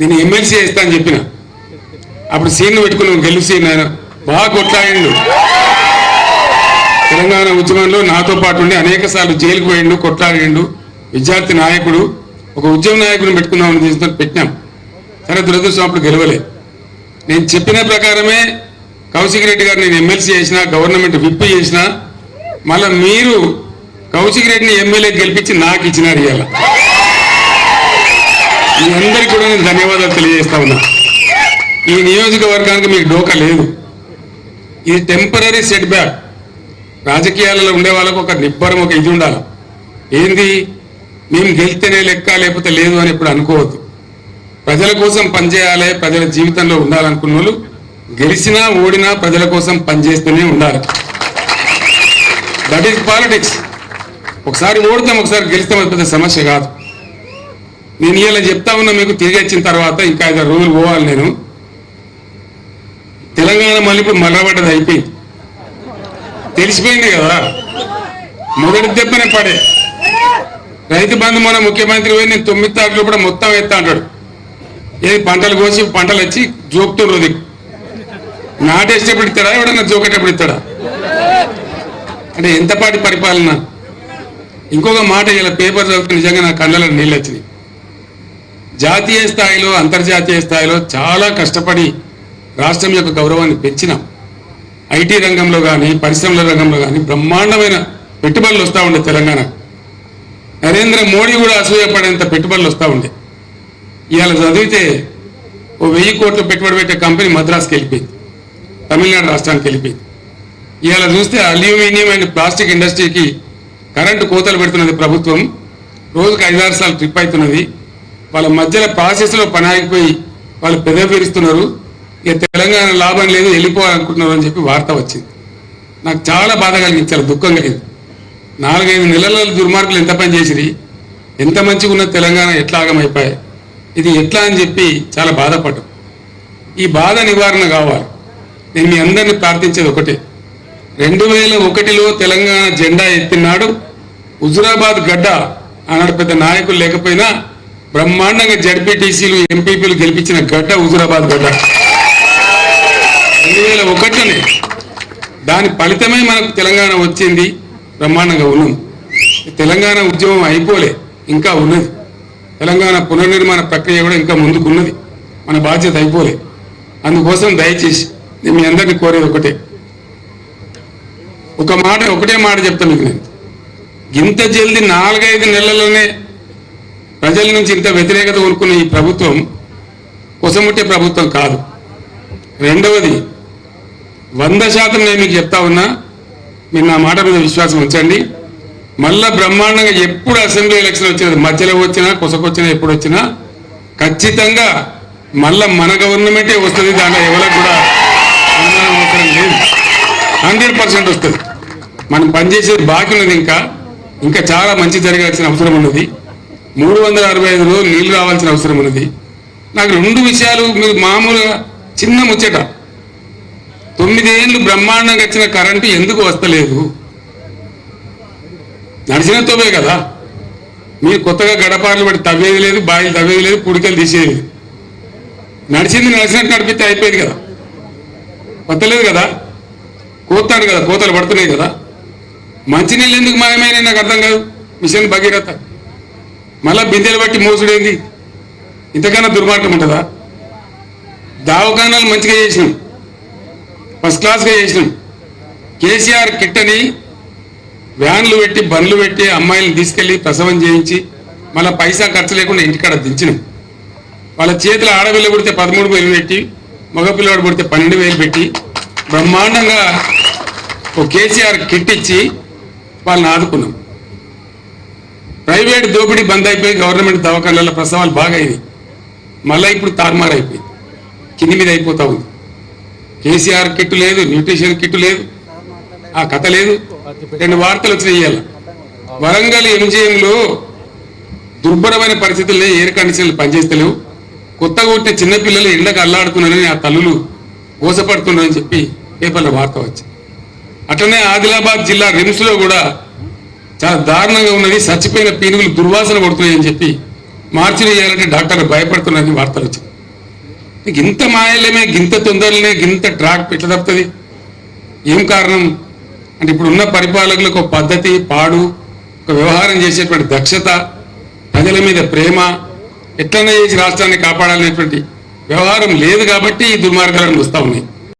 నేను ఎమ్మెల్సీ చేస్తా అని చెప్పిన. అప్పుడు సీన్ పెట్టుకుని గెలుపు సీన్ ఆయన. బాగా కొట్లాడిండు. తెలంగాణ ఉద్యమంలో నాతో పాటు ఉండి అనేక సార్లు జైలుకు పోయిండు కొట్లాడిండు. విద్యార్థి నాయకుడు ఒక ఉద్యమ నాయకుడిని పెట్టుకుందామని తీసుకొని పెట్టినాం. సరే దురదృష్టం అప్పుడు గెలవలే. నేను చెప్పిన ప్రకారమే కౌశిక్ రెడ్డి గారు నేను ఎమ్మెల్సీ చేసిన గవర్నమెంట్ విప్ చేసిన మళ్ళీ మీరు కౌశిక్ రెడ్డిని ఎమ్మెల్యే గెలిపించి నాకు ఇచ్చినారు ఇవాళ. మీ అందరికీ కూడా నేను ధన్యవాదాలు తెలియజేస్తా ఉన్నా. ఈ నియోజకవర్గానికి మీకు డోకా లేదు. ఇది టెంపరీ సెట్ బ్యాక్ రాజకీయాలలో ఉండే వాళ్ళకు ఒక నిబ్బరం ఒక ఇది ఉండాలి. ఏంది? మేము గెలిస్తేనే లెక్క లేకపోతే లేదు అని ఇప్పుడు అనుకోవద్దు. ప్రజల కోసం పనిచేయాలి ప్రజల జీవితంలో ఉండాలనుకున్న వాళ్ళు గెలిచినా ఓడినా ప్రజల కోసం పనిచేస్తూనే ఉండాలి. దట్ ఈస్ పాలిటిక్స్ ఒకసారి ఓడతాం ఒకసారి గెలుస్తాం అది పెద్ద సమస్య కాదు. నేను ఇలా చెప్తా ఉన్నా మీకు తిరిగి వచ్చిన తర్వాత ఇంకా ఐదారు రోజులు పోవాలి నేను. తెలంగాణ మళ్ళీ ఇప్పుడు మల్లబడ్డది అయిపోయింది. తెలిసిపోయింది కదా. మొదటి దెబ్బనే పడే. రైతు బంధు మన ముఖ్యమంత్రి పోయి నేను తొమ్మిది తారీఖులో కూడా మొత్తం ఎత్తా అంటాడు. ఏది పంటలు కోసి పంటలు వచ్చి జోకుతుండ్రు దిక్కు నాటేసేటప్పుడు ఇస్తాడా ఎవడన్నా జోకేటప్పుడు ఇస్తాడా? అంటే ఎంతపాటి పరిపాలన? ఇంకొక మాట ఇలా పేపర్ చదువుతున్న నిజంగా నా కళ్ళలో నీళ్ళు వచ్చినాయి. జాతీయ స్థాయిలో అంతర్జాతీయ స్థాయిలో చాలా కష్టపడి రాష్ట్రం యొక్క గౌరవాన్ని పెంచినాం. ఐటీ రంగంలో కానీ పరిశ్రమల రంగంలో కానీ బ్రహ్మాండమైన పెట్టుబడులు వస్తూ ఉండే తెలంగాణ. నరేంద్ర మోడీ కూడా అసూయపడేంత పెట్టుబడులు వస్తూ ఉండే. ఇవాళ చదివితే ఓ వెయ్యి కోట్లు పెట్టుబడి పెట్టే కంపెనీ మద్రాసుకి వెళ్ళిపోయింది. తమిళనాడు రాష్ట్రానికి వెళ్ళిపోయింది. ఇవాళ చూస్తే అల్యూమినియం అండ్ ప్లాస్టిక్ ఇండస్ట్రీకి కరెంటు కోతలు పెడుతున్నది ప్రభుత్వం. రోజుకు ఐదారు సార్లు ట్రిప్ అవుతున్నది. వాళ్ళ మధ్యలో ప్రాసెస్లో పని ఆగిపోయి వాళ్ళు పెదవిరుస్తున్నారు ఇక తెలంగాణ లాభం లేదు వెళ్ళిపోవాలనుకుంటున్నారు అని చెప్పి వార్త వచ్చింది. నాకు చాలా బాధ కలిగించాలి దుఃఖం కలిగింది. నాలుగైదు నెలల దుర్మార్గులు ఎంత పని చేసిరి ఎంత మంచిగా ఉన్న తెలంగాణ ఎట్లా ఆగమైపోయాయి ఇది ఎట్లా అని చెప్పి చాలా బాధపడ్డాం. ఈ బాధ నివారణ కావాలి. నేను మీ అందరిని ప్రార్థించేది ఒకటే. రెండు వేల ఒకటిలో తెలంగాణ జెండా ఎత్తినాడు హుజురాబాద్ గడ్డ. ఆనాడు పెద్ద నాయకులు లేకపోయినా బ్రహ్మాండంగా జడ్పీటీసీలు ఎంపీపీలు గెలిపించిన గడ్డ హుజురాబాద్ గడ్డ రెండు వేల ఒకటిలోనే దాని ఫలితమే మనకు తెలంగాణ వచ్చింది. బ్రహ్మాండంగా ఉన్నాం తెలంగాణ ఉద్యమం అయిపోలే ఇంకా ఉన్నది. తెలంగాణ పునర్నిర్మాణ ప్రక్రియ కూడా ఇంకా ముందుకున్నది. మన బాధ్యత అయిపోలే. అందుకోసం దయచేసి నేను మీ అందరినీ కోరేది ఒకటే. ఒక మాట ఒకటే మాట చెప్తా మీకు నేను. ఇంత జల్ది నాలుగైదు నెలల్లోనే ప్రజల నుంచి ఇంత వ్యతిరేకత కోరుకున్న ఈ ప్రభుత్వం కొసముట్టే ప్రభుత్వం కాదు. రెండవది వంద శాతం నేను మీకు చెప్తా ఉన్నా మీరు నా మాట మీద విశ్వాసం ఉంచండి. మళ్ళా బ్రహ్మాండంగా ఎప్పుడు అసెంబ్లీ ఎలక్షన్ వచ్చినది మధ్యలో వచ్చినా కొసకొచ్చినా ఎప్పుడు వచ్చినా ఖచ్చితంగా మళ్ళా మన గవర్నమెంటే వస్తుంది దాంట్లో ఎవరికి కూడా అనుమానం అవసరం లేదు. హండ్రెడ్ పర్సెంట్ వస్తుంది. మనం పనిచేసేది బాకీ ఉన్నది ఇంకా. ఇంకా చాలా మంచి జరగాల్సిన అవసరం ఉన్నది. మూడు వందల అరవై ఐదు రోజులు నీళ్ళు రావాల్సిన అవసరం ఉన్నది. నాకు రెండు విషయాలు మీరు మామూలుగా చిన్న ముచ్చట. తొమ్మిదేళ్ళు బ్రహ్మాండంగా వచ్చిన కరెంటు ఎందుకు వస్తలేదు? నడిచిన తోవే కదా. మీరు కొత్తగా గడపార్లు పెట్టి తవ్వేది లేదు బాయిలు తవ్వేది లేదు పుడికలు తీసేది నడిచింది నడిచినట్టు నడిపితే అయిపోయింది కదా. వస్తలేదు కదా. కోతాడు కదా కోతలు పడుతున్నాయి కదా. మంచినీళ్ళు ఎందుకు మాయమైన నాకు అర్థం కాదు. మిషన్ భగీరథ. మళ్ళా బిందెలు బట్టి మోసుడేంది? ఇంతకన్నా దుర్మార్గం ఉంటుందా? దావకానాలు మంచిగా చేసినాం. ఫస్ట్ క్లాస్గా చేసినాం. కేసీఆర్ కిట్ అని వ్యాన్లు పెట్టి బండ్లు పెట్టి అమ్మాయిలను తీసుకెళ్ళి ప్రసవం చేయించి మళ్ళీ పైసా ఖర్చు లేకుండా ఇంటికాడ దించినాం. వాళ్ళ చేతిలో ఆడపిల్ల పుడితే పదమూడు వేలు పెట్టి మగపిల్లవాడు పుడితే పన్నెండు వేలు పెట్టి బ్రహ్మాండంగా ఒక కేసీఆర్ కిట్ ఇచ్చి వాళ్ళని ఆదుకున్నాం. ప్రైవేట్ దోపిడీ బంద్ అయిపోయి గవర్నమెంట్ దవాఖానాల ప్రసవాలు బాగా అయింది మళ్ళీ ఇప్పుడు తారుమారు అయిపోయింది. కింది మీద అయిపోతా ఉంది. కేసీఆర్ కిట్ లేదు న్యూట్రిషన్ కిట్ లేదు ఆ కథ లేదు. రెండు వార్తలు వచ్చినాయి ఇవాళ వరంగల్ ఎంజిఎంలో దుర్భరమైన పరిస్థితుల్లో ఎయిర్ కండిషన్లు పనిచేస్తలేవు. కొత్తగా పుట్టిన చిన్నపిల్లలు ఎండకు అల్లాడుతున్నారని ఆ తల్లులు గోసపడుతున్నారని చెప్పి పేపర్లో వార్త వచ్చింది. అట్లనే ఆదిలాబాద్ జిల్లా రిమ్స్లో కూడా చాలా దారుణంగా ఉన్నది. చచ్చిపోయిన పీనుగులు దుర్వాసన కొడుతున్నాయని చెప్పి మార్చిలు చేయాలంటే డాక్టర్లు భయపడుతున్నది వార్తలు వచ్చింది నీకు ఇంత మాయలేమే గింత తొందరలే గింత ట్రాక్ ఎట్లా తప్పుతుంది? ఏం కారణం? అంటే ఇప్పుడు ఉన్న పరిపాలకులకు ఒక పద్ధతి పాడు ఒక వ్యవహారం చేసేటువంటి దక్షత ప్రజల మీద ప్రేమ ఎట్లనే చేసి రాష్ట్రాన్ని కాపాడాలనేటువంటి వ్యవహారం లేదు కాబట్టి ఈ దుర్మార్గాలను వస్తూ ఉన్నాయి.